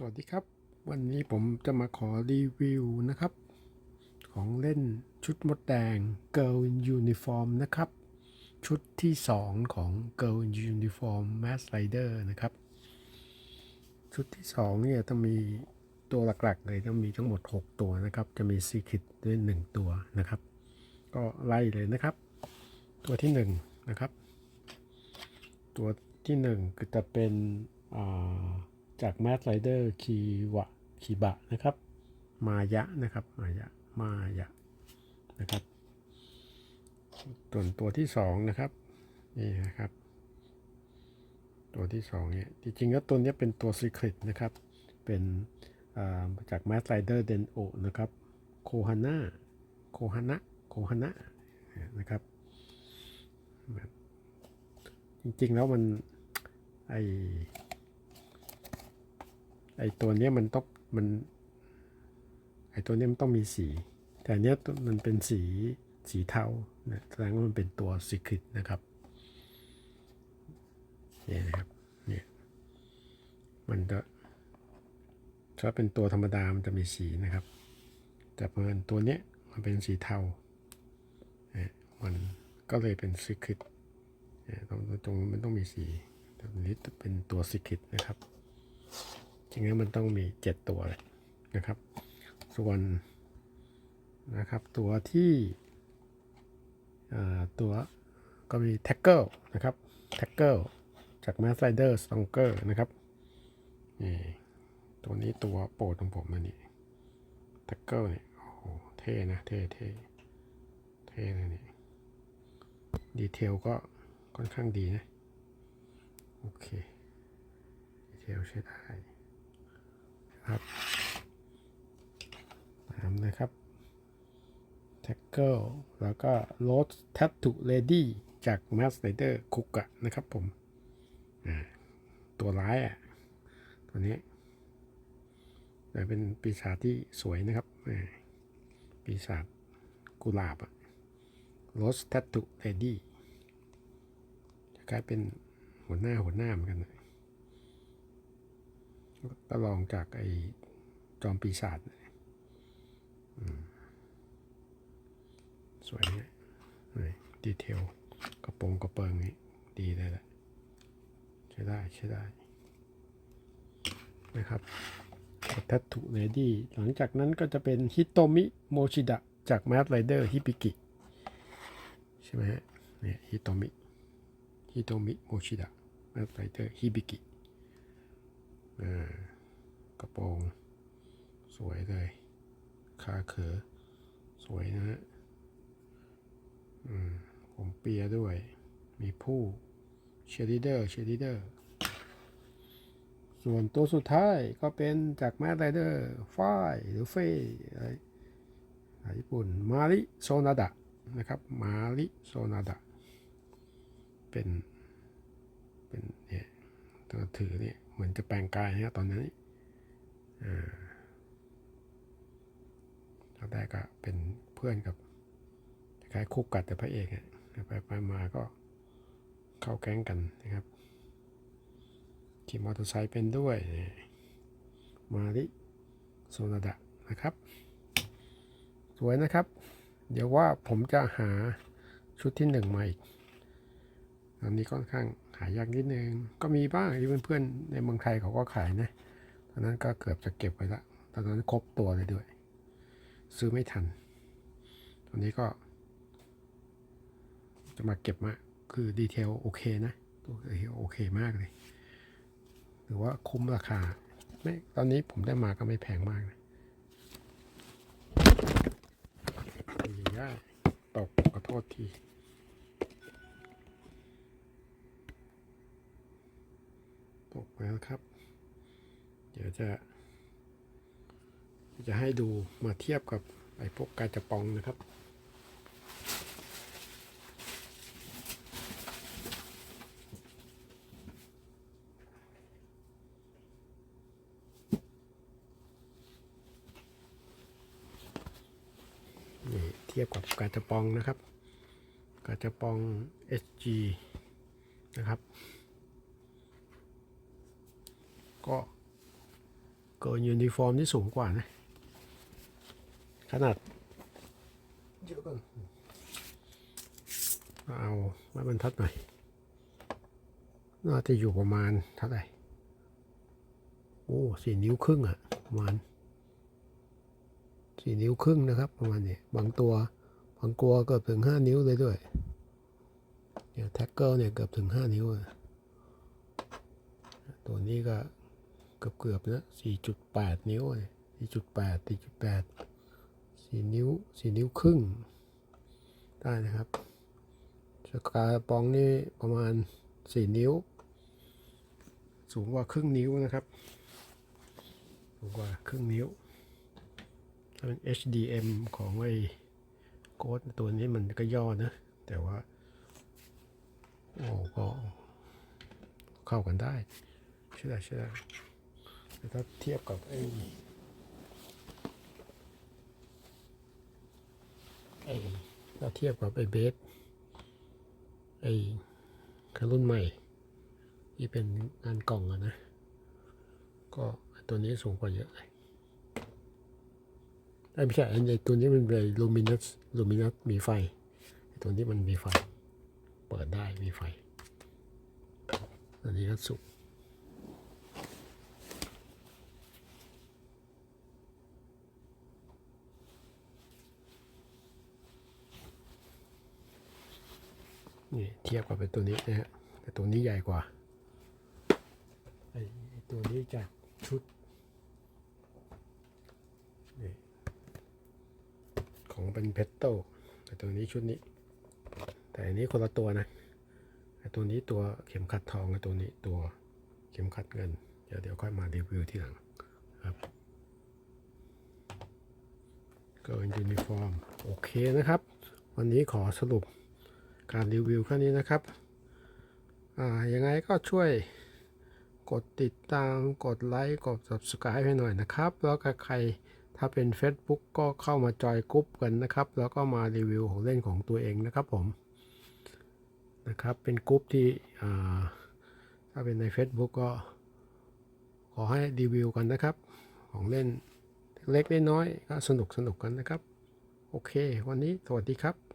สวัสดีครับ วันนี้ผมจะมาขอรีวิวนะครับ ของเล่นชุดมดแดง Girl in Uniform นะครับ ชุดที่ 2 ของ Girl in Uniform Mask Rider นะครับ ชุดที่ 2 เนี่ยต้องมีตัวหลักๆเลยต้องมีทั้งหมด 6 ตัวนะครับ จะมี Secret ด้วย 1 ตัวนะครับ ก็ไล่เลยนะครับ ตัวที่ 1 นะครับ ตัวที่หนึ่งก็จะเป็นอ่า จากแมสไ r เดอร์คีวะคีบะนะครับ มายะนะครับ มายะ มายะนะครับส่วนตัวที่สองนะครับนี่นะครับตัวที่สองเนี่ยจริงๆแล้วตัวนี้เป็นตัว Secret นะครับ เป็นาจากแมสไ r เดอร์เดนโอนะครับโคฮาน่าโคฮานะโคฮานะนะครับ จริงๆแล้วมันไอ ไอตัวเนี้ยมันต้องมันไอตัวเนี้ยมันต้องมีสี แต่อันเนี้ยมันเป็นสีสีเทานะแสดงว่ามันเป็นตัวสีคริตนะครับเนี่ยนะครับเนี่ยมันจะถ้าเป็นตัวธรรมดามันจะมีสีนะครับ แต่เมื่อตัวเนี้ยมันเป็นสีเทาเนี่ยมันก็เลยเป็นสีคริตเนี่ยตรงตรงมันต้องมีสีแตรงนี้เป็นตัวสิกิตนะครับ ริงๆมันต้องมี 7 ตัวเลยนะครับ ส่วนนะครับตัวที่อ่าตัวก็มีแท็กเกิลนะครับแท็กเกิลจาก m a s s Rider Stronger นะครับนี่ตัวนี้ตัวโปรดของผมนะนี่แท็กเกิลเนี่ยโอ้โหเท่นะเท่เท่เท่เลยนี่ดีเทลก็ค่อนข้างดีนะ โอเค ดีเทลใช้ได้ครับตาม นะครับแท็กเกิลแล้วก็โรสแท t ทูเลดี้จากมาส s เดอร์คุกะนะครับผมอ่าตัวร้ายอะ ตัวนี้แต่เป็นปีศาจที่สวยนะครับ ปีศาจกุหลาบอะโรสแท t ทูเลดี้กลายเป็นหัวหน้าหัวหน้าเหมือนกันนะก็ลองจากไอ้จอมปีศาจ สวยเนี่ยดีเทลกระโปรงกระเปิงนี่ดีเลยแหละใช้ได้ใช้ได้นะครับทัตถุเลดี้หลังจากนั้นก็จะเป็นฮิโตมิโมชิดะจากแมสไรเดอร์ฮิปิกิใช่ไหมฮะเนี่ยฮิโตมิฮิโตมิโมชิดะแมสไรเดอร์ฮิบิกิกระโปรงสวยเลย คาเขอ สวยนะฮะผมเปียด้วย มีผู้เชดิเดอร์เชดิเดอร์ ส่วนตัวสุดท้ายก็เป็นจากแมสไรเดอร์ฝ้ายหรือเฟยอะไรญี่ปุ่น มาริโซนาดะนะครับ มาริโซนาดะ เป็น เป็นเนี่ยตัวถือเนี่ย เหมือนจะแปลงกายนะตอนนั้นอ่า ตอนแรกก็เป็นเพื่อนกับคล้ายคู่กัดแต่พระเอกอะไปไปมาก็เข้าแก๊งกันนะครับขี่มอเตอร์ไซค์เป็นด้วยเนี่ยมาริโซนาดะนะครับ สวยนะครับ เดี๋ยวว่าผมจะหาชุดที่หนึ่งมาอีกตอนนี้ค่อนข้างหายากนิดนึง ก็มีบ้างที่เพื่อนๆในเมืองไทยเขาก็ขายนะ ตอนนั้นก็เกือบจะเก็บไว้ละ ตอนนั้นครบตัวเลยด้วย ซื้อไม่ทัน ตอนนี้ก็ จะมาเก็บมาคือดีเทลโอเคนะ ตัวโอเคมากเลยหรือว่าคุ้มราคาไม่ตอนนี้ผมได้มาก็ไม่แพงมากนะย่าตกขอโทษทีตกแล้วครับ เดี๋ยวจะ จะให้ดูมาเทียบกับไอ้พวกกาจะปองนะครับ นี่เทียบกับกาจะปองนะครับ กาจะปอง SG นะครับ ก็เกินยูนิฟอร์มที่สูงกว่านะ ขนาดเดี๋ยวก่อนเอาไม้บรรทัดหน่อย น่าจะอยู่ประมาณเท่าไหร่โอ้สี่นิ้วครึ่งอะประมาณสี่นิ้วครึ่งนะครับ ประมาณนี้บางตัวบางตัวเกือบถึงห้านิ้วเลยด้วยเนี่ยแท็กเกิลเนี่ยเกือบถึงห้านิ้วอะตัวนี้ก็เกือบเกือบๆนะสี่จุดแปดนิ้วสี่จุดแปดสี่จุดแปด สี่นิ้วสี่นิ้วครึ่ง ได้นะครับสกาปองนี่ประมาณสี่นิ้ว สูงกว่าครึ่งนิ้วนะครับ สูงกว่าครึ่งนิ้วถ้าเป็น HDM ของไอ้โค้ดตัวนี้มันก็ย่อนะ แต่ว่า โอ้ก็เข้ากันได้ใช่ได้ใช่ได้แต่ถ้าเทียบกับไอ้ไอ้ ถ้าเทียบกับไอเบสไอคันรุ่นใหม่ ที่เป็นงานกล่องอะนะ ก็ตัวนี้สูงกว่าเยอะเลยไอไม่ใช่ไอ้ตัวนี้มันเป็นลูมินัสลูมินัสมีไฟตัวนี้มันมีไฟ เปิดได้มีไฟ อันนี้ก็สุก ยบกับไอ้ตัวนี้นะฮะแต่ตัวนี้ใหญ่กว่าไอตัวนี้จากชุดนี่ของเป็นเพชโตแต่ตัวนี้ชุดนี้ แต่อันนี้คนละตัวนะไอตัวนี้ตัวเข็มขัดทองไอตัวนี้ตัวเข็มขัดเงิน เดี๋ยวเดี๋ยวค่อยมารีวิวทีหลังครับกินยูนิฟอร์มโอเคนะครับ วันนี้ขอสรุป การรีวิวแค่นี้นะครับ อ่า ยังไงก็ช่วยกดติดตาม กดไลค์ กด subscribe ให้หน่อยนะครับ แล้วก็ใครถ้าเป็น Facebook ก็เข้ามาจอยกรุ๊ปกันนะครับ แล้วก็มารีวิวของเล่นของตัวเองนะครับผม นะครับ เป็นกลุ่มที่ อ่า ถ้าเป็นใน Facebook ก็ขอให้รีวิวกันนะครับ ของเล่นเล็กๆน้อยๆก็สนุกสนุกกันนะครับ โอเค วันนี้สวัสดีครับ